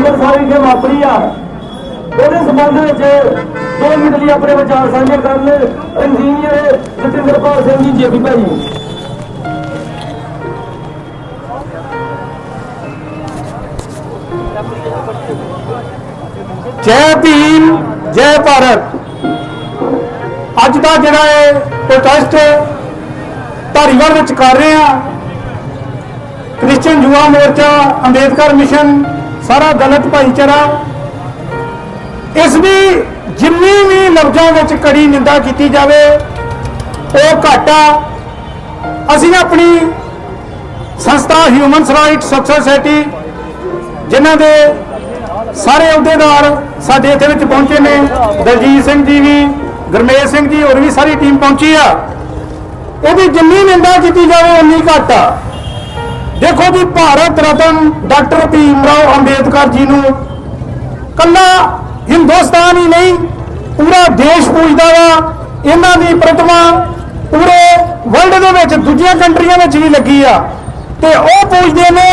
ਅੰਮ੍ਰਿਤਸਰ ਵਿਖੇ ਵਾਪਰੀ ਆ। ਉਹਦੇ ਸੰਬੰਧ ਵਿੱਚ ਦੋ ਮਿੰਟ ਲਈ ਆਪਣੇ ਵਿਚਾਰ ਸਾਂਝੇ ਕਰਨ ਇੰਜੀਨੀਅਰ ਜਤਿੰਦਰਪਾਲ ਸਿੰਘ ਜੀ, ਜੇਪੀ ਭਾਈ। ਜੈ ਭੀਮ, ਜੈ ਭਾਰਤ। ਅੱਜ ਦਾ ਜਿਹੜਾ ਇਹ ਪ੍ਰੋਟੈਸਟ ਧਾਰੀਵਾਲ ਵਿੱਚ ਕਰ ਰਹੇ ਆ। ਕ੍ਰਿਸਚੀਅਨ ਯੁਵਾ ਮੋਰਚਾ, ਅੰਬੇਦਕਰ ਮਿਸ਼ਨ ਸਾਰਾ ਦਲਿਤ ਭਾਈਚਾਰਾ ਇਸ ਦੀ ਜਿੰਨੀ ਵੀ ਲਫ਼ਜ਼ਾਂ ਵਿੱਚ ਕੜੀ ਨਿੰਦਾ ਕੀਤੀ ਜਾਵੇ, ਉਹ ਘਾਟਾ ਅਸੀਂ ਆਪਣੀ ਸੰਸਥਾ ਹਿਊਮਨ ਰਾਈਟਸ ਸੋਸਾਇਟੀ ਜਿਨ੍ਹਾਂ ਦੇ ਸਾਰੇ ਅਹੁਦੇਦਾਰ ਸਾਡੇ ਇੱਥੇ ਵਿੱਚ ਪਹੁੰਚੇ ਨੇ, ਦਲਜੀਤ ਸਿੰਘ ਜੀ ਵੀ ਗੁਰਮੇਜ ਸਿੰਘ ਜੀ, ਹੋਰ ਵੀ ਸਾਰੀ ਟੀਮ ਪਹੁੰਚੀ ਆ। ਉਹਦੀ ਜਿੰਨੀ ਨਿੰਦਾ ਕੀਤੀ ਜਾਵੇ, ਉਨੀ ਘੱਟ ਆ। ਦੇਖੋ ਜੀ, ਭਾਰਤ ਰਤਨ ਡਾਕਟਰ ਭੀਮ ਰਾਓ ਅੰਬੇਦਕਰ ਜੀ ਨੂੰ ਕੱਲਾ ਹਿੰਦੁਸਤਾਨ ਹੀ ਨਹੀਂ, ਪੂਰਾ ਦੇਸ਼ ਪੂਜਦਾ ਵਾ। ਇਹਨਾਂ ਦੀ ਪ੍ਰਤਿਮਾ ਪੂਰੇ ਵਰਲਡ ਦੇ ਵਿੱਚ, ਦੂਜੀਆਂ ਕੰਟਰੀਆਂ ਵਿੱਚ ਵੀ ਲੱਗੀ ਆ। ਤੇ ਉਹ ਪੂਜਦੇ ਨੇ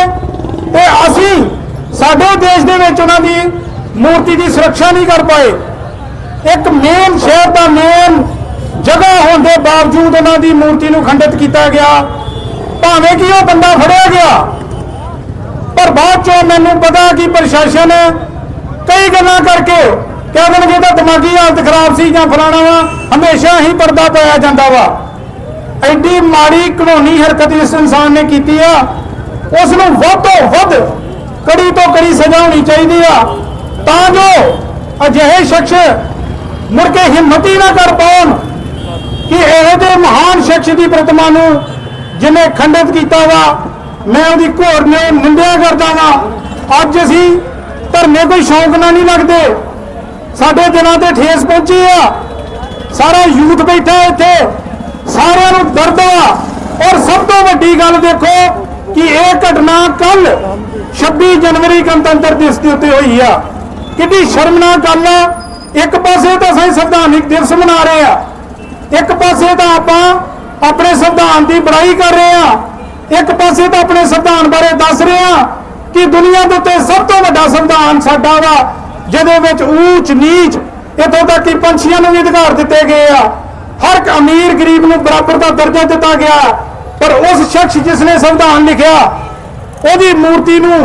ਤੇ ਅਸੀਂ ਸਾਡੇ ਦੇਸ਼ ਦੇ ਵਿੱਚ ਉਹਨਾਂ ਦੀ ਮੂਰਤੀ ਦੀ ਸੁਰੱਖਿਆ ਨਹੀਂ ਕਰ ਪਾਏ। ਇੱਕ ਮੇਨ ਸ਼ਹਿਰ ਦਾ ਮੇਨ ਜਗ੍ਹਾ ਹੋਣ ਦੇ ਬਾਵਜੂਦ ਉਹਨਾਂ ਦੀ ਮੂਰਤੀ ਨੂੰ ਖੰਡਿਤ ਕੀਤਾ ਗਿਆ। ਭਾਵੇਂ ਕਿ ਉਹ ਬੰਦਾ ਫੜਿਆ ਗਿਆ। ਪਰ ਬਾਅਦ ਚੋਂ ਮੈਨੂੰ ਪਤਾ ਕਿ ਪ੍ਰਸ਼ਾਸਨ ਕਈ ਗੱਲਾਂ ਕਰਕੇ ਕਹਿ ਦੇਣਗੇ ਤਾਂ ਦਿਮਾਗੀ ਹਾਲਤ ਖਰਾਬ ਸੀ ਜਾਂ ਫਲਾਣਾ ਵਾ, ਹਮੇਸ਼ਾ ਹੀ ਪਰਦਾ ਪਾਇਆ ਜਾਂਦਾ ਵਾ। ਐਡੀ ਮਾੜੀ ਘਨੌਣੀ ਹਰਕਤ ਇਸ ਇਨਸਾਨ ਨੇ ਕੀਤੀ ਆ ਉਸ ਨੂੰ ਵੱਧ ਤੋਂ ਵੱਧ ਕੜੀ ਤੋਂ ਕੜੀ ਸਜ਼ਾ ਹੋਣੀ ਚਾਹੀਦੀ ਆ। ਤਾਂ ਜੋ ਅਜਿਹੇ ਸ਼ਖਸ ਮੁੜ ਕੇ ਹਿੰਮਤ ਹੀ ਨਾ ਕਰ ਪਾਉਣ ਕਿ ਇਹੋ ਜਿਹੇ ਮਹਾਨ ਸ਼ਖਸ ਦੀ ਪ੍ਰਤਿਮਾ ਨੂੰ ਜਿਹਨੇ ਖੰਡਿਤ ਕੀਤਾ ਵਾ, ਮੈਂ ਉਹਦੀ ਘੋਰ ਨੇ ਨਿੰਦਿਆ ਕਰਦਾ ਵਾ। ਅੱਜ ਅਸੀਂ ਧਰਨੇ ਕੋਈ ਸ਼ੌਂਕ ਨਾਲ ਨਹੀਂ ਲੱਗਦੇ। ਸਾਡੇ ਦਿਨਾਂ ਤੇ ਠੇਸ ਪਹੁੰਚੀ ਆ। ਸਾਰਾ ਯੂਥ ਬੈਠਾ ਇੱਥੇ। ਸਾਰਿਆਂ ਨੂੰ ਦਰਦ ਆ। ਔਰ ਸਭ ਤੋਂ ਵੱਡੀ ਗੱਲ ਦੇਖੋ ਕਿ ਇਹ ਘਟਨਾ ਕੱਲ 26 ਜਨਵਰੀ ਗਣਤੰਤਰ ਦਿਵਸ ਦੇ ਉੱਤੇ ਹੋਈ ਆ। ਕਿੰਨੀ ਸ਼ਰਮਨਾਕ ਗੱਲ ਆ। ਇੱਕ ਪਾਸੇ ਤਾਂ ਅਸੀਂ ਸੰਵਿਧਾਨਿਕ ਦਿਵਸ ਮਨਾ ਰਹੇ ਆ। ਇੱਕ ਪਾਸੇ ਤਾਂ ਆਪਾਂ ਆਪਣੇ ਸੰਵਿਧਾਨ ਦੀ ਬੜਾਈ ਕਰ ਰਹੇ ਆ ਇੱਕ ਪਾਸੇ ਤਾਂ ਆਪਣੇ ਸੰਵਿਧਾਨ ਬਾਰੇ ਦੱਸ ਰਹੇ ਆ ਕਿ ਦੁਨੀਆ ਦੇ ਉੱਤੇ ਸਭ ਤੋਂ ਵੱਡਾ ਸੰਵਿਧਾਨ ਸਾਡਾ ਵਾ, ਜਿਹਦੇ ਵਿੱਚ ਊਚ, ਨੀਚ, ਇੱਥੋਂ ਤੱਕ ਕਿ ਪੰਛੀਆਂ ਨੂੰ ਵੀ ਅਧਿਕਾਰ ਦਿੱਤੇ ਗਏ ਆ। ਹਰ ਇੱਕ ਅਮੀਰ ਗਰੀਬ ਨੂੰ ਬਰਾਬਰ ਦਾ ਦਰਜਾ ਦਿੱਤਾ ਗਿਆ। ਪਰ ਉਸ ਸ਼ਖਸ ਜਿਸ ਨੇ ਸੰਵਿਧਾਨ ਲਿਖਿਆ, ਉਹਦੀ ਮੂਰਤੀ ਨੂੰ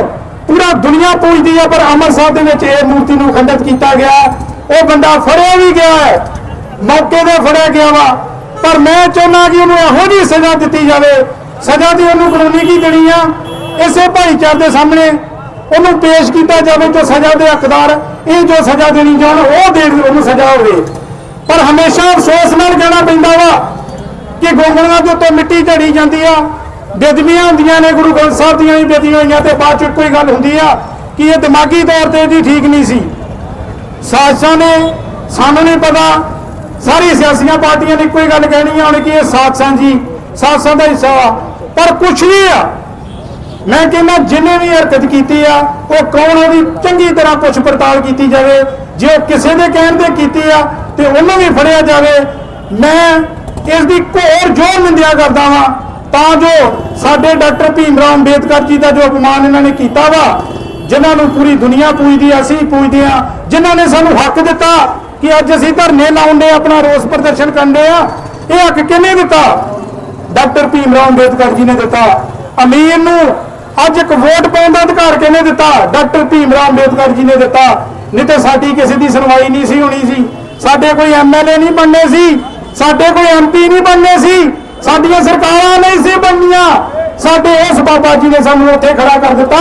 ਪੂਰਾ ਦੁਨੀਆ ਪੂਜਦੀ ਆ, ਪਰ ਅੰਮ੍ਰਿਤਸਰ ਦੇ ਵਿੱਚ ਇਹ ਮੂਰਤੀ ਨੂੰ ਖੰਡਿਤ ਕੀਤਾ ਗਿਆ। ਉਹ ਬੰਦਾ ਫੜਿਆ ਵੀ ਗਿਆ ਹੈ, ਮੌਕੇ ਤੇ ਫੜਿਆ ਗਿਆ ਵਾ। ਪਰ ਮੈਂ ਚਾਹੁੰਦਾ ਕਿ ਉਹਨੂੰ ਇਹੋ ਜਿਹੀ ਸਜ਼ਾ ਦਿੱਤੀ ਜਾਵੇ। ਸਜ਼ਾ ਦੀ ਉਹਨੂੰ ਕਾਨੂੰਨੀ ਕੀ ਦੇਣੀ ਆ। ਇਸੇ ਭਾਈਚਾਰੇ ਦੇ ਸਾਹਮਣੇ ਉਹਨੂੰ ਪੇਸ਼ ਕੀਤਾ ਜਾਵੇ ਜੋ ਸਜ਼ਾ ਦੇ ਹੱਕਦਾਰ, ਇਹ ਜੋ ਸਜ਼ਾ ਦੇਣੀ ਜਾਣ, ਉਹ ਦੇ ਉਹਨੂੰ ਸਜ਼ਾ ਹੋਵੇ। ਪਰ ਹਮੇਸ਼ਾ ਅਫਸੋਸ ਨਾਲ ਕਹਿਣਾ ਪੈਂਦਾ ਵਾ ਕਿ ਗੋਂਗਲਾਂ ਦੇ ਉੱਤੇ ਮਿੱਟੀ ਝੜੀ ਜਾਂਦੀ ਆ। ਬੇਦਬੀਆਂ ਹੁੰਦੀਆਂ ਨੇ, ਗੁਰੂ ਗ੍ਰੰਥ ਸਾਹਿਬ ਦੀਆਂ ਵੀ ਬੇਦੀਆਂ ਹੋਈਆਂ ਤੇ ਬਾਅਦ ਚ ਕੋਈ ਗੱਲ ਹੁੰਦੀ ਆ ਕਿ ਇਹ ਦਿਮਾਗੀ ਤੌਰ ਤੇ ਇਹਦੀ ਠੀਕ ਨਹੀਂ ਸੀ। ਸਾਜ਼ਿਸ਼ਾਂ ਨੇ ਸਾਨੂੰ ਨਹੀਂ ਪਤਾ ਸਾਰੀ ਸਿਆਸੀਆਂ ਪਾਰਟੀਆਂ ਨੇ ਕੋਈ ਗੱਲ ਕਹਿਣੀ ਆ, ਹੁਣ ਕਿ ਇਹ ਸਾਜ਼ਿਸ਼ਾਂ ਜੀ ਸਾਜ਼ਿਸ਼ਾਂ ਦਾ ਹਿੱਸਾ ਵਾ। ਪਰ ਕੁਛ ਵੀ ਆ, ਮੈਂ ਕਹਿੰਦਾ ਜਿਹਨੇ ਵੀ ਹਰਕਤ ਕੀਤੀ ਆ, ਉਹ ਕੌਣ ਉਹਦੀ ਚੰਗੀ ਤਰ੍ਹਾਂ ਪੁੱਛ ਪੜਤਾਲ ਕੀਤੀ ਜਾਵੇ, ਜੇ ਉਹ ਕਿਸੇ ਦੇ ਕਹਿਣ ਤੇ ਕੀਤੀ ਆ, ਤੇ ਉਹਨੂੰ ਵੀ ਫੜਿਆ ਜਾਵੇ, ਮੈਂ ਇਸ ਦੀ ਘੋਰ ਜੋਰ ਨਿੰਦਿਆ ਕਰਦਾ ਵਾਂ। ਤਾਂ ਜੋ ਸਾਡੇ ਡਾਕਟਰ ਭੀਮ ਰਾਓ ਅੰਬੇਦਕਰ ਜੀ ਦਾ ਜੋ ਅਪਮਾਨ ਇਹਨਾਂ ਨੇ ਕੀਤਾ ਵਾ, ਜਿਨ੍ਹਾਂ ਨੂੰ ਪੂਰੀ ਦੁਨੀਆ ਪੂਜਦੀ ਆ, ਅਸੀਂ ਪੂਜਦੇ ਆ, ਜਿਨ੍ਹਾਂ ਨੇ ਸਾਨੂੰ ਹੱਕ ਦਿੱਤਾ ਕਿ ਅੱਜ ਅਸੀਂ ਧਰਨੇ ਲਾਉਂਦੇ ਆਪਣਾ ਰੋਸ ਪ੍ਰਦਰਸ਼ਨ ਕਰਦੇ ਆ ਇਹ ਹੱਕ ਕਿਹਨੇ ਦਿੱਤਾ? ਡਾਕਟਰ ਭੀਮ ਰਾਓ ਅੰਬੇਦਕਰ ਜੀ ਨੇ ਦਿੱਤਾ। ਅਮੀਰ ਨੂੰ ਅੱਜ ਇੱਕ ਵੋਟ ਪਾਉਣ ਦਾ ਅਧਿਕਾਰ ਕਿਹਨੇ ਦਿੱਤਾ? ਡਾਕਟਰ ਭੀਮ ਰਾਓ ਅੰਬੇਦਕਰ ਜੀ ਨੇ ਦਿੱਤਾ। ਨਹੀਂ ਤੇ ਸਾਡੀ ਕਿਸੇ ਦੀ ਸੁਣਵਾਈ ਨਹੀਂ ਸੀ ਹੋਣੀ ਸੀ। ਸਾਡੇ ਕੋਈ ਐਮਐਲਏ ਨਹੀਂ ਬਣਨੇ ਸੀ। ਸਾਡੇ ਕੋਈ ਐਮਪੀ ਨਹੀਂ ਬਣਨੇ ਸੀ। ਸਾਡੀਆਂ ਸਰਕਾਰਾਂ ਨਹੀਂ ਸੀ ਬਣਨੀਆਂ। ਸਾਡੇ ਉਸ ਬਾਬਾ ਜੀ ਨੇ ਸਾਨੂੰ ਉੱਥੇ ਖੜਾ ਕਰ ਦਿੱਤਾ,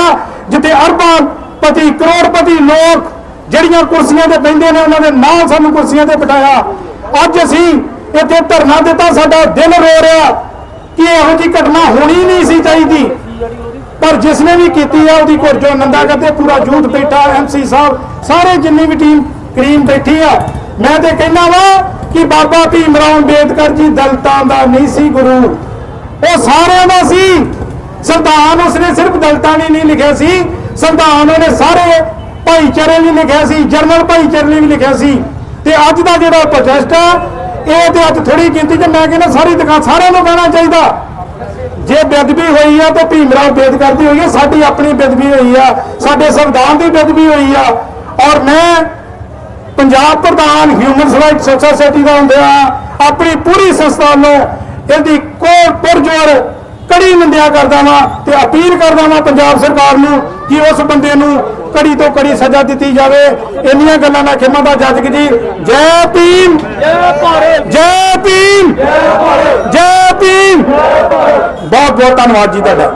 ਜਿੱਥੇ ਅਰਬਾਂ ਪਤੀ ਕਰੋੜਪਤੀ ਲੋਕ ਜਿਹੜੀਆਂ ਕੁਰਸੀਆਂ ਤੇ ਬੈਠੇ ਨੇ, ਉਹਨਾਂ ਦੇ ਨਾਲ ਸਾਨੂੰ ਕੁਰਸੀਆਂ ਤੇ ਬਿਠਾਇਆ। ਅੱਜ ਅਸੀਂ ਇੱਥੇ ਧਰਨਾ ਦਿੱਤਾ, ਸਾਡਾ ਦਿਲ ਰੋ ਰਿਹਾ ਕਿ ਇਹੋ ਜਿਹੀ ਘਟਨਾ ਹੋਣੀ ਨਹੀਂ ਸੀ ਚਾਹੀਦੀ। ਪਰ ਜਿਸ ਨੇ ਵੀ ਕੀਤੀ ਆ, ਉਹਦੀ ਕੁਰਜੋ ਨੰਦਾ ਕਰਦੇ ਪੂਰਾ ਯੂਥ ਬੈਠਾ ਐਮਸੀ ਸਾਹਿਬ, ਸਾਰੇ ਜਿੰਨੀ ਵੀ ਟੀਮ ਕਰੀਮ ਬੈਠੀ ਆ, ਮੈਂ ਤੇ ਕਹਿੰਦਾ ਵਾ ਕਿ ਬਾਬਾ ਭੀਮ ਰਾਓ ਅੰਬੇਦਕਰ ਜੀ ਦਲਤਾਂ ਦਾ ਨਹੀਂ ਸੀ ਗੁਰੂ। ਉਹ ਸਾਰਿਆਂ ਦਾ ਸੀ। ਸੰਵਿਧਾਨ ਉਸਨੇ ਸਿਰਫ ਦਲਤਾਂ ਨੇ ਨਹੀਂ ਲਿਖਿਆ ਸੀ। ਸੰਵਿਧਾਨ ਉਹਨੇ ਸਾਰੇ ਭਾਈਚਾਰੇ ਲਈ ਲਿਖਿਆ ਸੀ, ਜਰਨਲ ਭਾਈਚਾਰੇ ਲਈ ਵੀ ਲਿਖਿਆ ਸੀ। ਤੇ ਅੱਜ ਦਾ ਜਿਹੜਾ ਪ੍ਰੋਟੈਸਟ ਆ, ਇਹ ਤੇ ਅੱਜ ਥੋੜੀ ਗਿਣਤੀ ਚ ਮੈਂ ਕਹਿੰਦਾ ਸਾਰੀ ਦੁਕਾਨ ਸਾਰਿਆਂ ਨੂੰ ਕਹਿਣਾ ਚਾਹੀਦਾ। ਜੇ ਬੇਦਬੀ ਹੋਈ ਆ ਤਾਂ ਭੀਮਰਾਓ ਅੰਬੇਦਕਰ ਦੀ ਹੋਈ ਆ, ਸਾਡੀ ਆਪਣੀ ਬੇਦਬੀ ਹੋਈ ਆ, ਸਾਡੇ ਸੰਵਿਧਾਨ ਦੀ ਬੇਦਬੀ ਹੋਈ ਆ। ਔਰ ਮੈਂ ਪੰਜਾਬ ਪ੍ਰਧਾਨ ਹਿਊਮਨ ਰਾਈਟ ਸੋਸਾਇਟੀ ਦਾ ਹੁੰਦਿਆ ਆਪਣੀ ਪੂਰੀ ਸੰਸਥਾ ਨੂੰ ਇਹਦੀ ਕੋਰ ਪੁਰਜੋਰ ਕੜੀ ਨਿੰਦਿਆ ਕਰਦਾ ਵਾਂ ਤੇ ਅਪੀਲ ਕਰਦਾ ਵਾਂ ਪੰਜਾਬ ਸਰਕਾਰ ਨੂੰ ਕਿ ਉਸ ਬੰਦੇ ਨੂੰ ਕੜੀ ਤੋਂ ਕੜੀ ਸਜ਼ਾ ਦਿੱਤੀ ਜਾਵੇ। ਇੰਨੀਆਂ ਗੱਲਾਂ ਨਾਲ ਖਿਮਾ ਦਾ ਜੱਜ ਜੀ ਜੈ ਭੀਮ। ਜੈ ਭਾਰਤ। ਜੈ ਭੀਮ। ਜੈ ਭਾਰਤ। ਜੈ ਭੀਮ। ਬਹੁਤ ਬਹੁਤ ਧੰਨਵਾਦ ਜੀ ਤੁਹਾਡਾ।